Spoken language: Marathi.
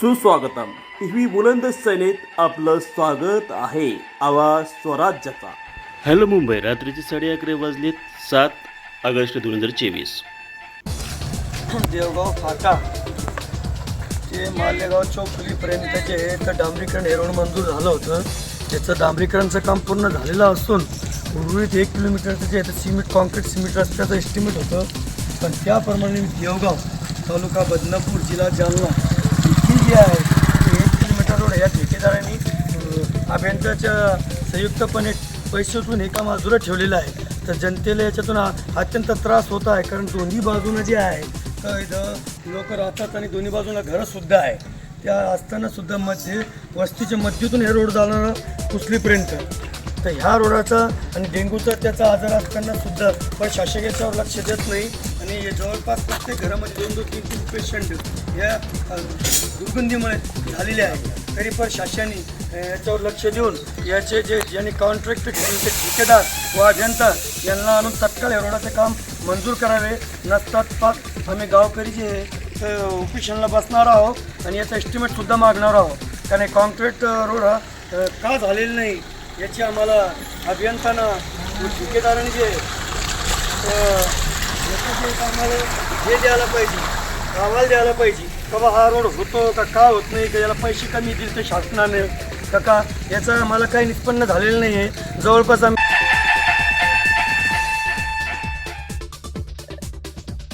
सुस्वागतम. टीव्ही बुलंद सेनेत आपलं स्वागत आहे. आवाज स्वराज्याचा. हॅलो मुंबई रात्रीचे साडे अकरा वाजलेत सात ऑगस्ट दोन हजार चोवीस. देवगाव फाटा. ते मालेगाव चौफुलीपर्यंत जे आहे तर डांबरीकरण हे रोड मंजूर झालं होतं. त्याचं डांबरीकरणचं काम पूर्ण झालेलं असून उर्वरित एक किलोमीटरचं जे आहे सिमेंट कॉन्क्रीट सिमेंट रस्त्याचं एस्टिमेट होतं. पण त्याप्रमाणे देवगाव तालुका बदनापूर जिल्हा जालना जी आहे एक किलोमीटर रोड या ठेकेदारांनी अभियंत्याच्या संयुक्तपणे पैसे उचलून हे काम अधुरं ठेवलेलं आहे. तर जनतेला याच्यातून अत्यंत त्रास होत आहे कारण दोन्ही बाजूनं जे आहे तर इथं लोक राहतात आणि दोन्ही बाजूला घरंसुद्धा आहे. त्या असतानासुद्धा मध्ये वस्तीच्या मध्येतून हे रोड जाणारं कुसलीपर्यंत. तर ह्या रोडाचा आणि डेंग्यूचा त्याचा आजार असतानासुद्धा पण शासकीयच्यावर लक्ष देत नाही आणि जवळपास प्रत्येक घरामध्ये दोन दोन तीन तीन पेशंट या दुर्गंधीमुळे झालेले आहे तरी पण शासनाने याच्यावर लक्ष देऊन याचे जे ज्यांनी कॉन्ट्रॅक्ट घेतले ठेकेदार व अभियंता यांना आणून तत्काळ या काम मंजूर करावे. नसतात पाक आम्ही गावकरी जे आहे ऑफिशनला बसणार आहोत आणि याचा एस्टिमेटसुद्धा मागणार आहोत. कारण कॉन्क्रीट रोड हा का झालेला नाही याची आम्हाला अभियंतांना ठेकेदारांनी जे आम्हाला हे द्यायला पाहिजे. अहवाल द्यायला पाहिजे. का बा हा रोड होतो का का होत नाही का याला पैसे कमी दिले ते शासनाने? का का याचं आम्हाला काही निष्पन्न झालेलं नाही आहे जवळपास आम्ही